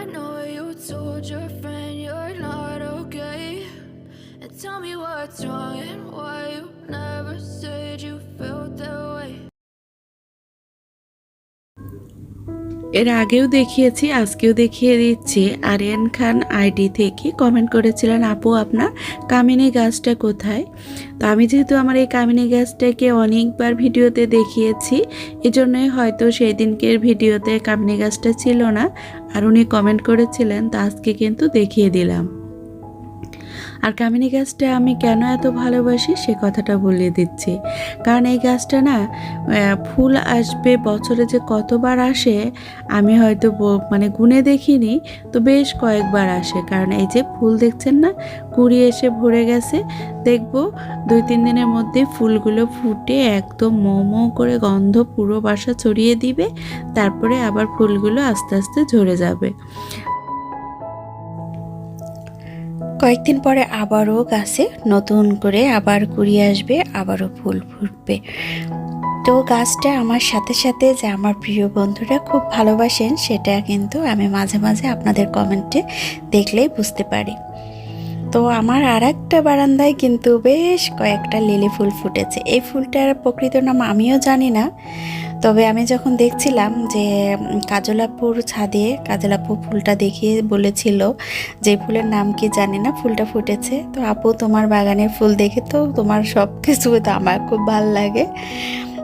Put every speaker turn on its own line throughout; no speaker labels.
I know you told your friend you're not okay. And tell me what's wrong and why you never said you felt that way.
এর আগেও দেখিয়েছি, আজকেও দেখিয়ে দিচ্ছি। Aryan Khan ID থেকে comment করেছিলেন, আপু, আপনার কামিনী গাছটা কোথায়? তো আমি যেহেতু আমার এই কামিনী গাছটাকে অনেকবার ভিডিওতে দেখিয়েছি, এজন্যই হয়তো সেই দিনকের ভিডিওতে কামিনী গাছটা ছিল না। আর উনি কমেন্ট করেছিলেন, তা আজকে কিন্তু দেখিয়ে দিলাম। আর কামিনী গাছটা আমি কেন এত ভালোবাসি সে কথাটা বলিয়ে দিচ্ছি। কারণ এই গাছটা না ফুল আসবে, বছরে যে কতবার আসে, আমি হয়তো মানে গুনে দেখিনি, তো বেশ কয়েকবার আসে। কারণ এই যে ফুল দেখছেন না, কুড়ি এসে ভরে গেছে, দেখব দুই তিন দিনের মধ্যে ফুলগুলো ফুটে একদম মৌ মৌ করে গন্ধ পুরো বাসা ছড়িয়ে দিবে, তারপরে আবার ফুলগুলো আস্তে আস্তে ঝরে যাবে। কয়েকদিন পরে আবারও গাছে নতুন করে আবার কুড়িয়ে আসবে, আবারও ফুল ফুটবে। তো গাছটা আমার সাথে সাথে যে আমার প্রিয় বন্ধুরা খুব ভালোবাসেন, সেটা কিন্তু আমি মাঝে মাঝে আপনাদের কমেন্টে দেখলেই বুঝতে পারি। তো আমার আর একটা বারান্দায় কিন্তু বেশ কয়েকটা লিলি ফুল ফুটেছে। এই ফুলটার প্রকৃত নাম আমিও জানি না তবে আমি যখন দেখছিলাম যে কাজলাপুর ছাদে কাজলাপুর ফুলটা দেখিয়ে বলেছিল যে, ফুলের নাম কি জানি না, ফুলটা ফুটেছে। তো আপু, তোমার বাগানের ফুল দেখে তো তোমার সব কিছু তো আমার খুব ভালো লাগে।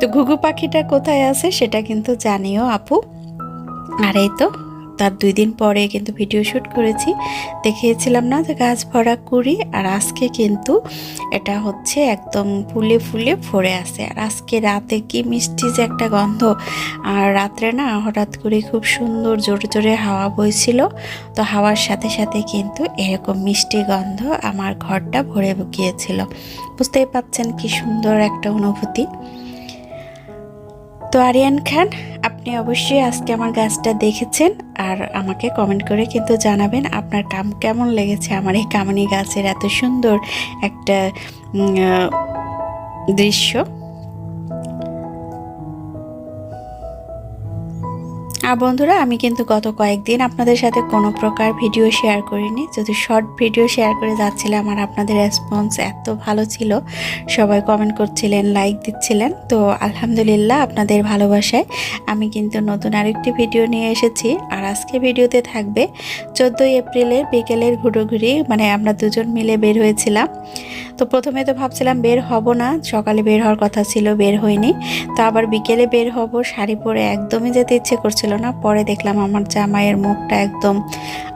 তো ঘুঘু পাখিটা কোথায় আছে সেটা কিন্তু জানিও আপু। আর এই তো তার দুই দিন পরে কিন্তু ভিডিও শ্যুট করেছি। দেখিয়েছিলাম না যে গাছ ভরা কুড়ি, আর আজকে কিন্তু এটা হচ্ছে একদম ফুলে ফুলে ভরে আছে। আর আজকে রাতে কি মিষ্টি যে একটা গন্ধ। আর রাত্রে না হঠাৎ করে খুব সুন্দর জোরে জোরে হাওয়া বইছিল। তো হাওয়ার সাথে সাথে কিন্তু এরকম মিষ্টি গন্ধ আমার ঘরটা ভরে গিয়েছিল। বুঝতেই পাচ্ছেন কি সুন্দর একটা অনুভূতি। তো আরিয়ান খান আপনি অবশ্যই আজকে আমার গাছটা দেখেছেন আর আমাকে কমেন্ট করে কিন্তু জানাবেন আপনার কাম কেমন লেগেছে? আমার এই কামানি গাছের এত সুন্দর একটা দৃশ্য। আর বন্ধুরা, আমি কিন্তু গত কয়েকদিন আপনাদের সাথে কোনো প্রকার ভিডিও শেয়ার করিনি। যদি শর্ট ভিডিও শেয়ার করে যাচ্ছিলাম আর আপনাদের রেসপন্স এত ভালো ছিল। সবাই কমেন্ট করছিলেন লাইক দিচ্ছিলেন। তো আলহামদুলিল্লাহ, আপনাদের ভালোবাসায় আমি কিন্তু নতুন আরেকটি ভিডিও নিয়ে এসেছি। আর আজকে ভিডিওতে থাকবে চোদ্দোই এপ্রিলের বিকেলের ঘুরোঘুরি মানে আমরা দুজন মিলে বের হয়েছিলাম। তো প্রথমে তো ভাবছিলাম বের হব না, সকালে বের হওয়ার কথা ছিল, বের হয়নি তো আবার বিকেলে বের হব, শাড়ি পরে একদমই যেতে ইচ্ছে করছিল না, পরে দেখলাম আমার জামাইয়ের মুখটা একদম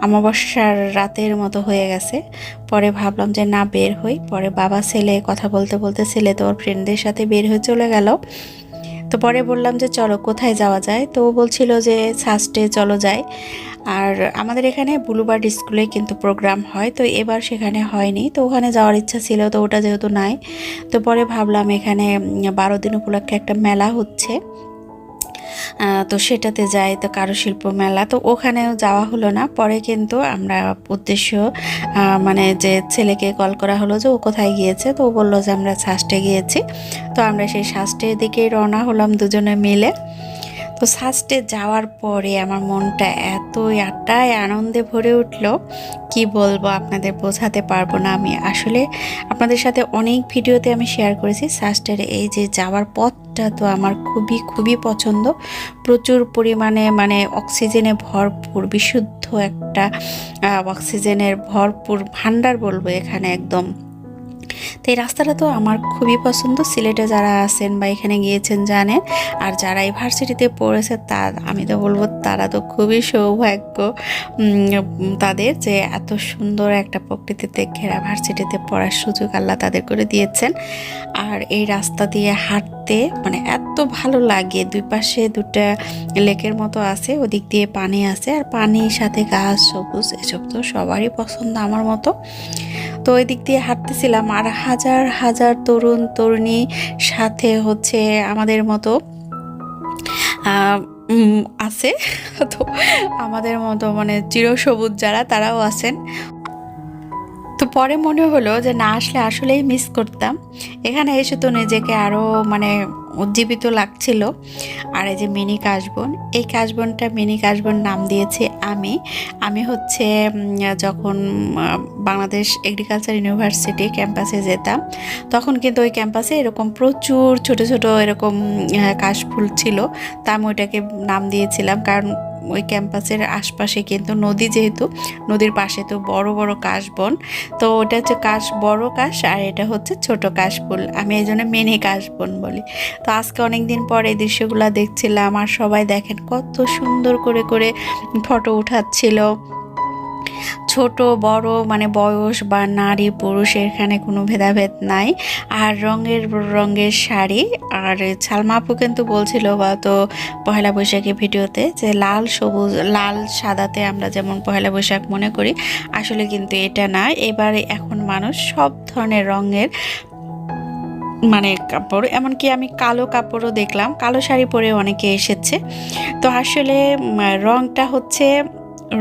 অমাবস্যার রাতের মতো হয়ে গেছে। পরে ভাবলাম যে না, বের হই। পরে বাবা ছেলে কথা বলতে বলতে ছেলে তো ওর ফ্রেন্ডদের সাথে বের হয়ে চলে গেল। তো পরে বললাম যে চলো, কোথায় যাওয়া যায়? তো বলছিল যে সাস্টে চলো যায় আর আমাদের এখানে বুলুবার্ড স্কুলে কিন্তু প্রোগ্রাম হয়, তো এবার সেখানে হয়নি। তো ওখানে যাওয়ার ইচ্ছা ছিল, তো ওটা যেহেতু নাই, তো পরে ভাবলাম এখানে বারো দিন উপলক্ষে একটা মেলা হচ্ছে। তো সেটাতে যাই, তো কারুশিল্প মেলা, তো ওখানেও যাওয়া হলো না। পরে কিন্তু আমরা উদ্দেশ্য মানে যে ছেলেকে কল করা হলো যে ও কোথায় গিয়েছে, তো ও বলল যে আমরা সাস্টে গিয়েছি। তো আমরা সেই সাস্টের দিকেই রওনা হলাম দুজনে মিলে। সাস্টে যাওয়ার পরে আমার মনটা এত আটায় আনন্দে ভরে উঠল, কি বলব আপনাদের বোঝাতে পারব না আমি। আসলে আপনাদের সাথে অনেক ভিডিওতে আমি শেয়ার করেছি সাস্টের এই যে যাওয়ার পথটা তো আমার খুবই খুবই পছন্দ। প্রচুর পরিমাণে মানে অক্সিজেনে ভরপুর, বিশুদ্ধ একটা অক্সিজেনের ভরপুর ভান্ডার বলব এখানে একদম। তো এই রাস্তাটা তো আমার খুবই পছন্দ। সিলেটে যারা আছেন বা এখানে গিয়েছেন জানেন। আর যারা এই ভার্সিটিতে পড়েছে তা, আমি তো বলব তারা তো খুবই সৌভাগ্য তাদের যে এত সুন্দর একটা প্রকৃতিতে ঘেরা ভার্সিটিতে পড়ার সুযোগ আল্লাহ তাদের করে দিয়েছেন। আর এই রাস্তা দিয়ে হাঁটতে মানে এত ভালো লাগে। দুই পাশে দুটা লেকের মতো আছে, ওদিক দিয়ে পানি আছে। আর পানির সাথে গাছ সবুজ, এসব তো সবারই পছন্দ আমার মতো। তো ওই দিক দিয়ে হাঁটতেছিলাম আর হাজার হাজার তরুণ তরুণী সাথে হচ্ছে আমাদের মতো আছে। তো আমাদের মতো মানে চিরসবুজ যারা, তারাও আছেন। তো পরে মনে হলো যে না, আসলে আসলেই মিস করতাম। এখানে এসে তো নিজেকে আরও মানে উজ্জীবিত লাগছিল। আর এই যে মিনি কাশবন, এই কাশবনটা মিনি কাশবন নাম দিয়েছি আমি আমি হচ্ছে যখন বাংলাদেশ এগ্রিকালচার ইউনিভার্সিটি ক্যাম্পাসে যেতাম, তখন কিন্তু ওই ক্যাম্পাসে এরকম প্রচুর ছোট ছোট এরকম কাশফুল ছিল। তা আমি ওইটাকে নাম দিয়েছিলাম কারণ ওই ক্যাম্পাসের আশপাশে কিন্তু নদী যেহেতু, নদীর পাশে তো বড় বড় কাশবন। তো ওটা হচ্ছে কাশ, বড় কাশ আর এটা হচ্ছে ছোট কাশফুল। আমি এই জন্য মেনে কাশবন বলি। তো আজকে অনেক দিন পর এই দৃশ্যগুলো দেখছিলাম আর সবাই দেখেন কত সুন্দর করে করে ফটো উঠাচ্ছিল। ছোট, বড় মানে বয়স বা নারী, পুরুষ, এখানে কোনো ভেদাভেদ নাই। আর রঙের রঙের শাড়ি, আর সালমা আপু কিন্তু বলছিল বা তো পহেলা বৈশাখের ভিডিওতে যে লাল সবুজ, লাল সাদাতে আমরা যেমন পয়লা বৈশাখ মনে করি, আসলে কিন্তু এটা না। এবারে এখন মানুষ সব ধরনের রঙের মানে কাপড়, এমনকি আমি কালো কাপড়ও দেখলাম। কালো শাড়ি পরে অনেকে এসেছে। তো আসলে রংটা হচ্ছে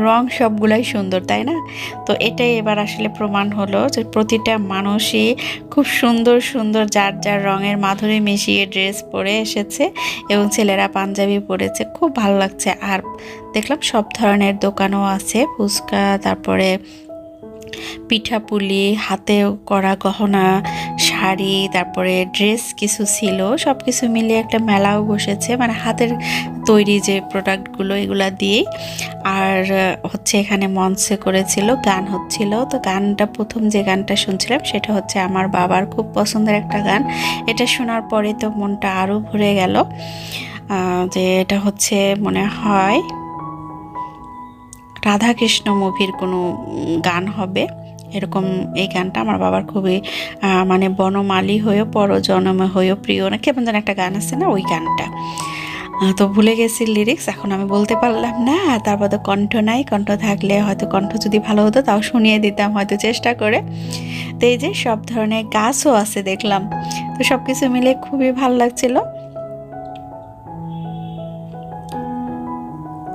রং সবগুলাই সুন্দর, তাই না? তো এটাই এবার আসলে প্রমাণ হলো যে প্রতিটা মানুষই খুব সুন্দর সুন্দর, যার যার রঙের মাধুরী মিশিয়ে ড্রেস পরে এসেছে এবং ছেলেরা পাঞ্জাবি পরেছে, খুব ভালো লাগছে। আর দেখলাম সব ধরনের দোকানও আছে, ফুচকা, তারপরে পিঠাপুলি, হাতে করা গহনা, শাড়ি, তারপরে ড্রেস কিছু ছিল সব কিছু মিলিয়ে একটা মেলাও বসেছে। মানে হাতের তৈরি যে প্রোডাক্টগুলো, এগুলো দিয়েই। আর হচ্ছে এখানে মঞ্চে করেছিল, গান হচ্ছিল। তো গানটা প্রথম যে গানটা শুনছিলাম, সেটা হচ্ছে আমার বাবার খুব পছন্দের একটা গান। এটা শোনার পরে তো মনটা আরও ভরে গেল। যে এটা হচ্ছে মনে হয় রাধাকৃষ্ণ মুভির কোনো গান হবে। এরকম এই গানটা আমার বাবার খুবই মানে বনমালী হয়েও পরজনমে হয়েও প্রিয়। না কেমন যেন একটা গান আছে না, ওই গানটা। তো ভুলে গেছি লিরিক্স এখন আমি বলতে পারলাম না। তারপর তো কণ্ঠ নাই, কণ্ঠ থাকলে হয়তো কণ্ঠ যদি ভালো হতো, তাও শুনিয়ে দিতাম হয়তো চেষ্টা করে। তো এই যে সব ধরনের গাছও আছে দেখলাম। তো সব কিছু মিলে খুবই ভালো লাগছিল।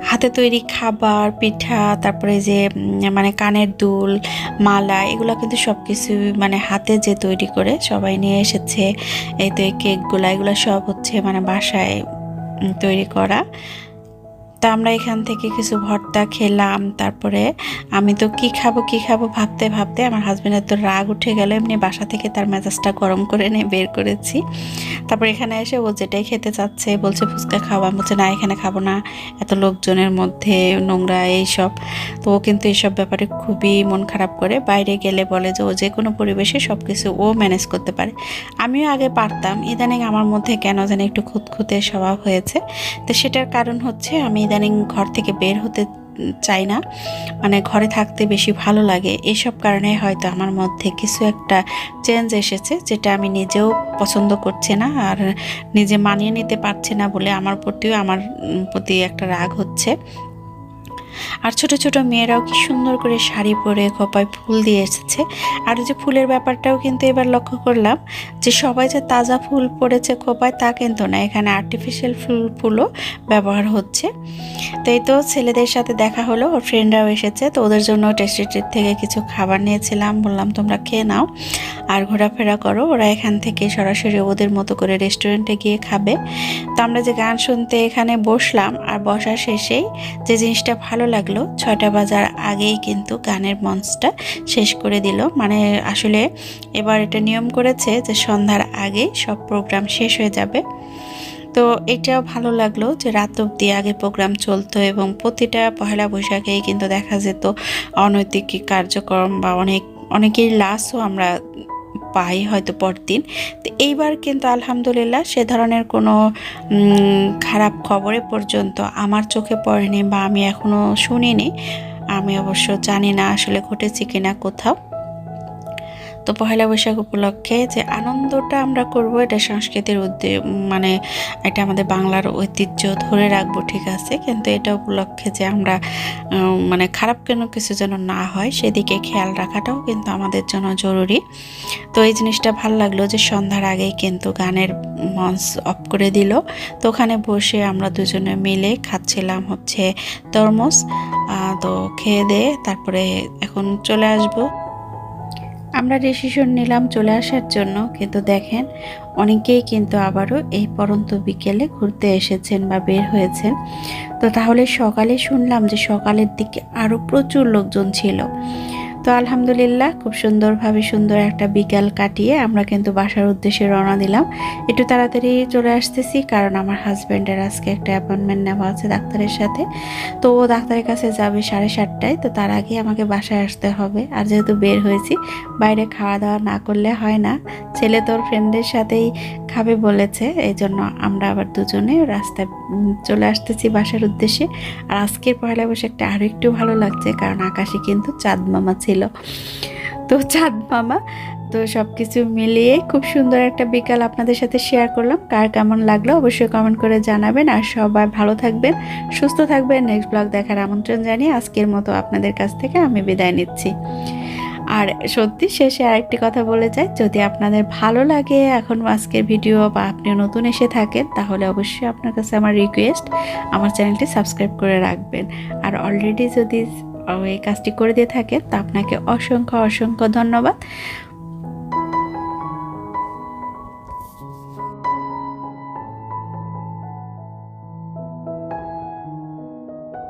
হাতে তৈরি খাবার, পিঠা, তারপরে যে মানে কানের দুল, মালা, এগুলো কিন্তু সব কিছু মানে হাতে যে তৈরি করে সবাই নিয়ে এসেছে। এই তো এই কেকগুলো এগুলো সব হচ্ছে মানে বাসায় তৈরি করা। তা আমরা এখান থেকে কিছু ভর্তা খেলাম, তারপরে আমি তো কি খাব কি খাব ভাবতে ভাবতে আমার হাজব্যান্ডের তো রাগ উঠে গেল, এমনি বাসা থেকে তার মেজাজটা গরম করে নিয়ে বের করেছি। তারপর এখানে এসে ও যেটাই খেতে চাচ্ছে, বলছে ফুচকা খাব আমি বলছে না, এখানে খাব না, এত লোকজনের মধ্যে নোংরা এইসব। তো ও কিন্তু এইসব ব্যাপারে খুবই মন খারাপ করে, বাইরে গেলে বলে যে ও যে কোনো পরিবেশে সব কিছু ও ম্যানেজ করতে পারে। আমিও আগে পারতাম, ইদানিং আমার মধ্যে কেন যেন একটু খুঁতখুঁতে স্বভাব হয়েছে। তো সেটার কারণ হচ্ছে আমি ইদানিং ঘর থেকে বের হতে চাই না। মানে ঘরে থাকতে বেশি ভালো লাগে। এসব কারণে হয়তো আমার মধ্যে কিছু একটা চেঞ্জ এসেছে, যেটা আমি নিজেও পছন্দ করছে না আর নিজে মানিয়ে নিতে পারছি না বলে আমার প্রতিও আমার প্রতি একটা রাগ হচ্ছে। আর ছোট ছোট মেয়েরাও কি সুন্দর করে শাড়ি পরে খোপায় ফুল দিয়ে এসেছে। আর যে ফুলের ব্যাপারটাও কিন্তু এবার লক্ষ্য করলাম যে সবাই যে তাজা ফুল পড়েছে খোপায়, তা কিন্তু না। এখানে আর্টিফিশিয়াল ফুল, ফুলও ব্যবহার হচ্ছে। তো এই তো ছেলেদের সাথে দেখা হলো, ওর ফ্রেন্ডরাও এসেছে। তো ওদের জন্য টেস্টি ট্রিট থেকে কিছু খাবার নিয়েছিলাম। বললাম, তোমরা খেয়ে নাও। আর ঘোরাফেরা করো। ওরা এখান থেকে সরাসরি ওদের মতো করে রেস্টুরেন্টে গিয়ে খাবে। তো আমরা যে গান শুনতে এখানে বসলাম আর বসার শেষেই যে জিনিসটা ভালো লাগল, ছয়টা বাজার আগেই কিন্তু গানের মঞ্চটা শেষ করে দিল। মানে আসলে এবার এটা নিয়ম করেছে যে সন্ধ্যার আগেই সব প্রোগ্রাম শেষ হয়ে যাবে। তো এটাও ভালো লাগল যে রাত অব্দি আগে প্রোগ্রাম চলতো এবং প্রতিটা পহেলা বৈশাখেই কিন্তু দেখা যেত অনৈতিক কার্যক্রম বা অনেক অনেকের লাশও আমরা পাই হয়তো পরদিন। তো এইবার কিন্তু আলহামদুলিল্লাহ সে ধরনের কোনো খারাপ খবরে পর্যন্ত আমার চোখে পড়েনি বা আমি এখনও শুনিনি। আমি অবশ্য জানি না আসলে ঘটেছে কিনা কোথাও। তো পহেলা বৈশাখ উপলক্ষে যে আনন্দটা আমরা করব, এটা সংস্কৃতির উদ্যোগ মানে এটা আমাদের বাংলার ঐতিহ্য ধরে রাখব, ঠিক আছে? কিন্তু এটা উপলক্ষে যে আমরা মানে খারাপ কেন কিছু যেন না হয়, সেদিকে খেয়াল রাখাটাও কিন্তু আমাদের জন্য জরুরি। তো এই জিনিসটা ভালো লাগল যে সন্ধ্যার আগেই কিন্তু গানের মঞ্চ অফ করে দিল। তো ওখানে বসে আমরা দুজনে মিলে খাচ্ছিলাম হচ্ছে তরমুজ। তো খেয়ে দিয়ে তারপরে এখন চলে আসব। আমরা ডিসিশন নিলাম চলে আসার জন্য। কিন্তু দেখেন, অনেকেই কিন্তু আবারও এই পরন্ত বিকেলে ঘুরতে এসেছেন বা বের হয়েছেন। তো তাহলে সকালে শুনলাম যে সকালের দিকে আরও প্রচুর লোকজন ছিল। তো আলহামদুলিল্লাহ, খুব সুন্দরভাবে সুন্দর একটা বিকাল কাটিয়ে আমরা কিন্তু বাসার উদ্দেশ্যে রওনা দিলাম। একটু তাড়াতাড়ি চলে আসতেছি কারণ আমার হাজব্যান্ডের আজকে একটা অ্যাপয়েন্টমেন্ট নেওয়া আছে ডাক্তারের সাথে। তো ও ডাক্তারের কাছে যাবে সাড়ে সাতটায়, তো তার আগে আমাকে বাসায় আসতে হবে। আর যেহেতু বের হয়েছি, বাইরে খাওয়া দাওয়া না করলে হয় না। ছেলে তোর ফ্রেন্ডের সাথেই খাবে বলেছে এই জন্য আমরা আবার দুজনে রাস্তায় চলে আসতেছি বাসার উদ্দেশ্যে। আর আজকের পয়লা বৈশাখটা আরও একটু ভালো লাগছে, কারণ আকাশে কিন্তু চাঁদ মামা ছিল। তো চাঁদ মামা, তো সব কিছু মিলিয়ে খুব সুন্দর একটা বিকাল আপনাদের সাথে শেয়ার করলাম। কার কেমন লাগল অবশ্যই কমেন্ট করে জানাবেন। আর সবাই ভালো থাকবেন, সুস্থ থাকবেন। নেক্সট ব্লগ দেখার আমন্ত্রণ জানিয়ে আজকের মতো আপনাদের কাছ থেকে আমি বিদায় নিচ্ছি। আর সত্যি শেষে আরেকটি কথা বলে যাই, যদি আপনাদের ভালো লাগে এখন আজকের ভিডিও বা আপনি নতুন এসে থাকেন, তাহলে অবশ্যই আপনার কাছে আমার রিকোয়েস্ট আমার চ্যানেলটি সাবস্ক্রাইব করে রাখবেন। আর অলরেডি যদি এই কাজটি করে দিয়ে থাকেন। তা আপনাকে অসংখ্য অসংখ্য ধন্যবাদ।